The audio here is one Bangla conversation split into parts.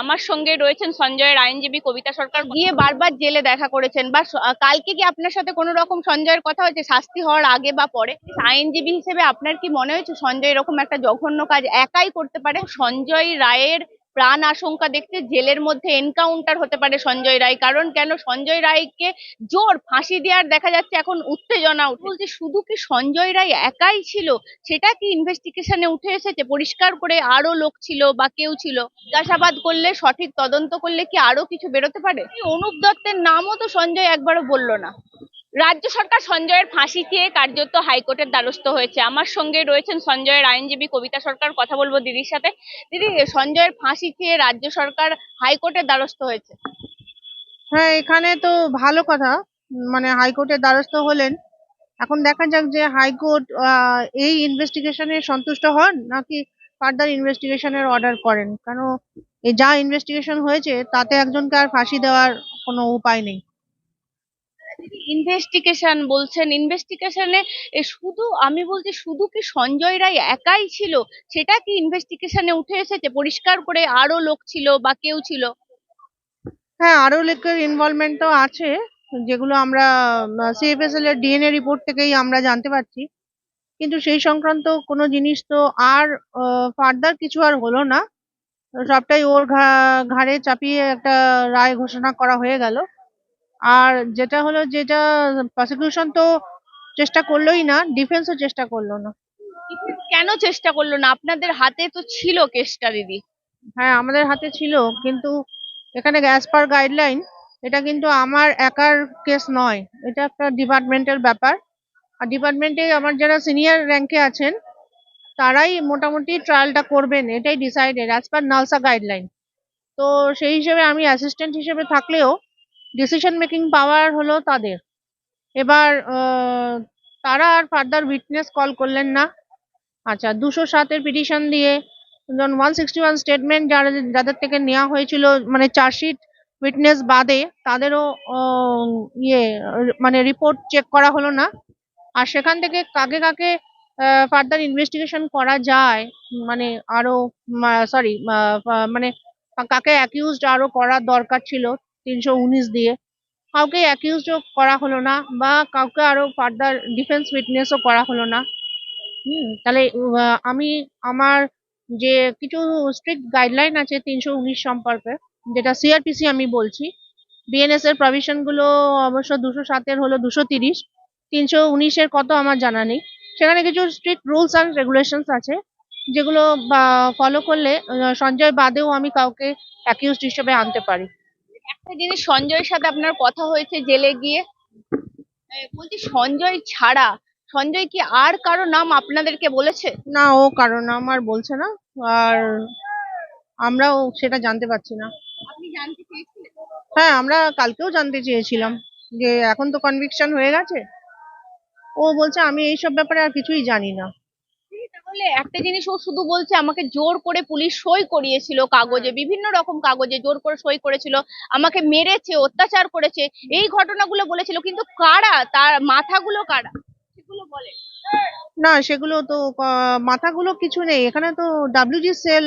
আমার সঙ্গে রয়েছেন সঞ্জয়ের আইনজীবী কবিতা সরকার। গিয়ে বারবার জেলে দেখা করেছেন বা কালকে কি আপনার সাথে কোনো রকম সঞ্জয়ের কথা হয়েছে? শাস্তি হওয়ার আগে বা পরে? আইনজীবী হিসেবে আপনার কি মনে হয়েছে সঞ্জয় এরকম একটা জঘন্য কাজ একাই করতে পারে? সঞ্জয় রায়ের প্রাণ আশঙ্কা দেখতে জেলের মধ্যে এনকাউন্টার হতে পারে সঞ্জয় রায়। কারণ কেন? সঞ্জয় রায়কে জোর ফাঁসি দেওয়ার দেখা যাচ্ছে এখন উত্তেজনা উঠে। বলছে শুধু কি সঞ্জয় রায় একাই ছিল? সেটা কি ইনভেস্টিগেশনে উঠে এসেছে? পরিষ্কার করে আরও লোক ছিল বা কেউ ছিল? জিজ্ঞাসাবাদ করলে সঠিক তদন্ত করলে কি আরও কিছু বেরোতে পারে? অনুপ দত্তের নামও তো সঞ্জয় একবারও বলল না। রাজ্য সরকার সঞ্জয়ের ফাঁসি চেয়ে কার্যত হাইকোর্টের দ্বারস্থ হয়েছে। আমার সঙ্গে রয়েছেন সঞ্জয়ের আইনজীবী কবিতা সরকার। কথা বলব দিদির সাথে। দিদি, সঞ্জয়ের ফাঁসি চেয়ে রাজ্য সরকার হাইকোর্টের দ্বারস্থ হয়েছে। হ্যাঁ এখানে তো ভালো কথা। মানে হাইকোর্টের দ্বারস্থ হলেন। এখন দেখা যাক যে হাইকোর্ট এই ইনভেস্টিগেশনে সন্তুষ্ট হন নাকি ফার্দার ইনভেস্টিগেশনের অর্ডার করেন? কেন যা ইনভেস্টিগেশন হয়েছে, তাতে একজনকে আর ফাঁসি দেওয়ার কোনো উপায় নেই। ইনভেস্টিগেশন বলছেন। ইনভেস্টিগেশনে শুধু, আমি বলছি শুধু কি সঞ্জয় রায় একাই ছিল? সেটা কি ইনভেস্টিগেশনে উঠে এসেছে? পরিষ্কার করে আরও লোক ছিল বা কেউ ছিল? হ্যাঁ আরও লোকের ইনভলভমেন্ট তো আছে, যেগুলো আমরা সিএফএসএল এর ডিএনএ রিপোর্ট থেকেই আমরা জানতে পারছি। কিন্তু সেই সংক্রান্ত কোনো জিনিস তো আর ফার্দার কিছু আর হলো না। সবটাই ওর ঘাড়ে চাপিয়ে একটা রায় ঘোষণা করা হয়ে গেল। আর যেটা হলো যেটা প্রসিকিউশন তো চেষ্টা করলোই না ডিফেন্সও চেষ্টা করল না। কেন চেষ্টা করল না? আপনাদের হাতে তো ছিল কেসটা দিদি। হ্যাঁ আমাদের হাতে ছিল কিন্তু এখানে গ্যাস পার গাইডলাইন এটা কিন্তু আমার একার কেস নয়। এটা একটা ডিপার্টমেন্টের ব্যাপার। আর ডিপার্টমেন্টে আমার যারা সিনিয়র র্যাঙ্কে আছেন তারাই মোটামুটি ট্রায়ালটা করবেন এটাই decided as per NALSA guideline তো সেই হিসেবে আমি অ্যাসিস্ট্যান্ট হিসেবে থাকলেও ডিসিশন মেকিং পাওয়ার হলো তাদের। এবার তারা আর ফার্দার উইটনেস কল করলেন না। আচ্ছা দুশো সাতের পিটিশন দিয়ে ওয়ান সিক্সটি ওয়ান স্টেটমেন্ট যারা, যাদের থেকে নেওয়া হয়েছিল মানে চার্জশিট উইটনেস বাদে, তাদেরও ইয়ে মানে রিপোর্ট চেক করা হলো না। আর সেখান থেকে কাকে কাকে ফার্দার ইনভেস্টিগেশন করা যায় মানে আরও সরি মানে কাকে অ্যাকিউজড আরও করার দরকার ছিল তিনশো উনিশ দিয়ে। কাউকে অ্যাকিউজডও করা হলো না বা কাউকে আরও ফার্দার ডিফেন্স উইটনেসও করা হলো না। হুম, তাহলে আমি আমার যে কিছু স্ট্রিক্ট গাইডলাইন আছে তিনশো উনিশ সম্পর্কে, যেটা সিআরপিসি আমি বলছি বিএনএস এর প্রভিশনগুলো অবশ্য দুশো সাতের হলো দুশো তিরিশ, তিনশো উনিশের কত আমার জানা নেই। সেখানে কিছু স্ট্রিক্ট রুলস অ্যান্ড রেগুলেশনস আছে, যেগুলো ফলো করলে সঞ্জয় বাদেও আমি কাউকে অ্যাকিউজড হিসেবে আনতে পারি। একটা জিনিস সঞ্জয়ের সাথে আপনার কথা হয়েছে জেলে গিয়ে। বলছি সঞ্জয় ছাড়া সঞ্জয় কি আর কারও নাম আপনাদেরকে বলেছে? না ও কারও নাম আর বলছে না আর আমরাও সেটা জানতে পারছি না। আপনি জানতে চেয়েছিলেন? হ্যাঁ আমরা কালকেও জানতে চেয়েছিলাম যে এখন তো কনভিকশন হয়ে গেছে। ও বলছে আমি এইসব ব্যাপারে আর কিছুই জানি না। তাহলে একটা জিনিস ও শুধু বলছে আমাকে জোর করে পুলিশ সই করিয়েছিল কাগজে বিভিন্ন রকম কাগজে জোর করে সই করেছিল আমাকে মেরেছে অত্যাচার করেছে এই ঘটনাগুলো বলেছিল কিন্তু কারা? তার মাথাগুলো কারা? সেগুলো বলে। না সেগুলো তো মাথাগুলো কিছু নেই। এখানে তো ডাব্লিউজি সেল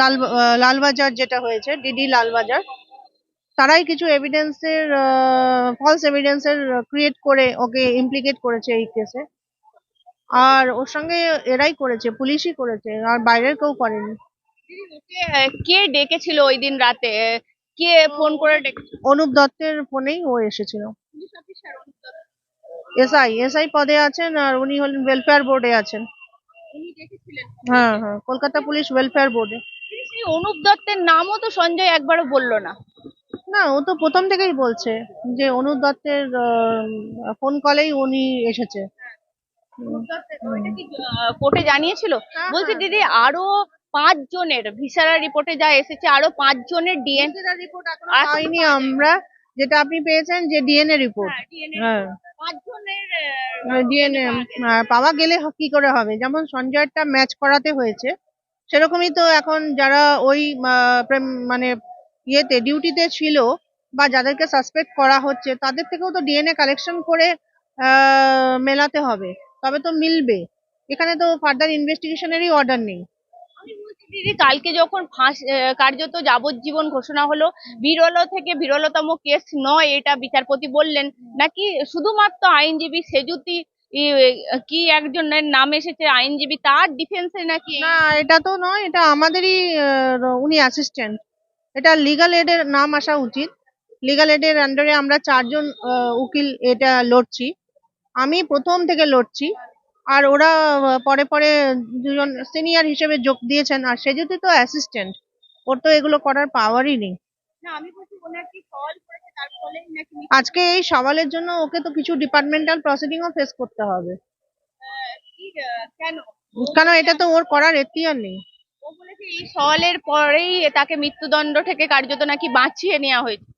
লাল লালবাজার যেটা হয়েছে ডিডি লালবাজার তারাই কিছু এভিডেন্সের ফলস এভিডেন্সের ক্রিয়েট করে ওকে ইমপ্লিকেট করেছে এই কেসে আর ওর সঙ্গে এরাই করেছে পুলিশই করেছে আর বাইরের কেউ করেনি। ওকে কে ডেকেছিল ওই দিন রাতে? কে ফোন করে ডেকেছিল অনুপ দত্তের ফোনেই ও এসেছিল। এসআই এসআই পদে আছেন আর উনি হলেন ওয়েলফেয়ার বোর্ডে আছেন। হ্যাঁ হ্যাঁ কলকাতা পুলিশ ওয়েলফেয়ার বোর্ডে সেই অনুপ দত্তের নামও তো সঞ্জয় একবারও বলল না। না ও তো প্রথম থেকেই বলছে যে অনুপ দত্তের ফোন কলেই উনি এসেছে। কোর্টে জানিয়েছিল? হ্যাঁ, বলছি হ্যাঁ। দিদি আরও পাঁচ জনের ভিসারা রিপোর্টে যা এসেছে আরও পাঁচ জনের ডিএনএ রিপোর্ট পাইনি আমরা যেটা আপনি পেয়েছেন যে ডিএনএ রিপোর্ট। হ্যাঁ ডিএনএ পাওয়া গেলে কি করে হবে? যেমন সঞ্জয়টা ম্যাচ করাতে হয়েছে সেরকমই তো এখন যারা ওই প্রেম- মানে ইয়েতে ডিউটিতে ছিল বা যাদেরকে সাসপেক্ট করা হচ্ছে তাদের থেকেও তো ডিএনএ কালেকশন করে আহ, মেলাতে হবে। তবে তো মিলবে। এখানে তো ফার্দার ইনভেস্টিগেশনেরই অর্ডার নেই। দিদি কালকে যখন ফাঁস কার্যত যাবজ্জীবন ঘোষণা হলো বিরল থেকে বিরলতম কেস নয় এটা বিচারপতি বললেন। নাকি শুধুমাত্র আইনজীবী সেজুতি কি একজনের নাম এসেছে আইনজীবী তার ডিফেন্সে নাকি? না এটা তো নয় এটা আমাদেরই উনি অ্যাসিস্ট্যান্ট এটা লিগাল এডের নাম আসা উচিত। লিগাল এডের আন্ডারে আমরা চারজন উকিল এটা লড়ছি। আমি প্রথম থেকে লড়ছি। আর ওরা পরে পরে দুজন সিনিয়র হিসেবে যোগ দিয়েছেন। আর সেজুতি তো অ্যাসিস্ট্যান্ট ওর তো এগুলো করার পাওয়ারই নেই। আজকে এই সওয়ালের জন্য ওকে তো কিছু ডিপার্টমেন্টাল প্রসিডিংও ফেস করতে হবে। কেন এটা তো ওর করার এখতিয়ার নেই। এই সওয়ালের পরেই তাকে মৃত্যুদণ্ড থেকে কার্যত নাকি বাঁচিয়ে নেওয়া হয়েছে।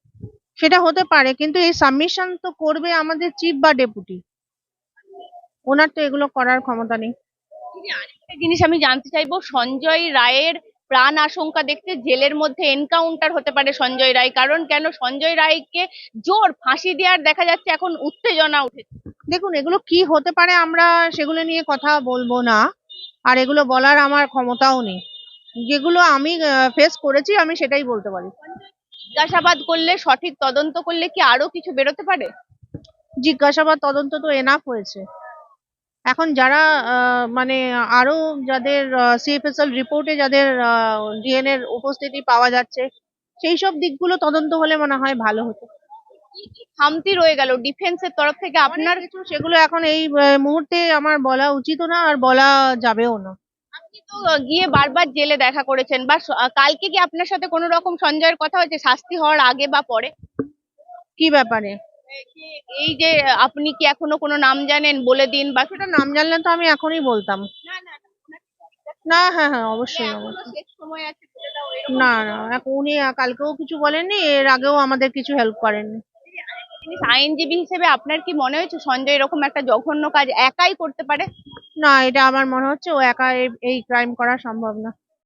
সেটা হতে পারে কিন্তু এই সাবমিশন তো করবে আমাদের চিফ বা ডেপুটি ওনার তো এগুলো করার ক্ষমতা নেই। আরেকটা জিনিস আমি জানতে চাইব সঞ্জয় রায়ের প্রাণ আশঙ্কা দেখতে জেলের মধ্যে এনকাউন্টার হতে পারে সঞ্জয় রায় কারণ কেন সঞ্জয় রায়কে জোর ফাঁসি দেওয়ার দেখা যাচ্ছে এখন উত্তেজনা উঠেছে। দেখুন এগুলো কি হতে পারে আমরা সেগুলো নিয়ে কথা বলব না আর এগুলো বলার আমার ক্ষমতাও নেই। যেগুলো আমি ফেস করেছি আমি সেটাই বলতে পারি। জিজ্ঞাসাবাদ করলে সঠিক তদন্ত করলে কি আরও কিছু বেরোতে পারে? জিজ্ঞাসাবাদ তদন্ত তো এনাফ হয়েছে। এখন যারা আহ, মানে আরও যাদের সিএফএসএল রিপোর্টে যাদের ডিএনএ এর উপস্থিতি পাওয়া যাচ্ছে সেই সব দিকগুলো তদন্ত হলে মনে হয় ভালো হতো। খামতি রয়ে গেল ডিফেন্সের তরফ থেকে? আপনার কিছু সেগুলো এখন এই মুহূর্তে আমার বলা উচিতও না আর বলা যাবেও না। আপনি তো গিয়ে বারবার জেলে দেখা করেছেন বা কালকে কি আপনার সাথে কোনো রকম সঞ্জয়ের কথা হয়েছে? শাস্তি হওয়ার আগে বা পরে? কি ব্যাপারে? এই যে আপনি কি এখনও কোনো নাম জানেন বলে দিন বা সেটা নাম জানলে তো আমি এখনই বলতাম। না হ্যাঁ হ্যাঁ অবশ্যই এরকম না না এখন উনি কালকেও কিছু বলেননি এর আগেও আমাদের কিছু হেল্প করেননি। আইনজীবী হিসেবে আপনার কি মনে হয়েছে সঞ্জয় এরকম একটা জঘন্য কাজ একাই করতে পারে? না এটা আমার মনে হচ্ছে ও একা এই ক্রাইম করা সম্ভব না।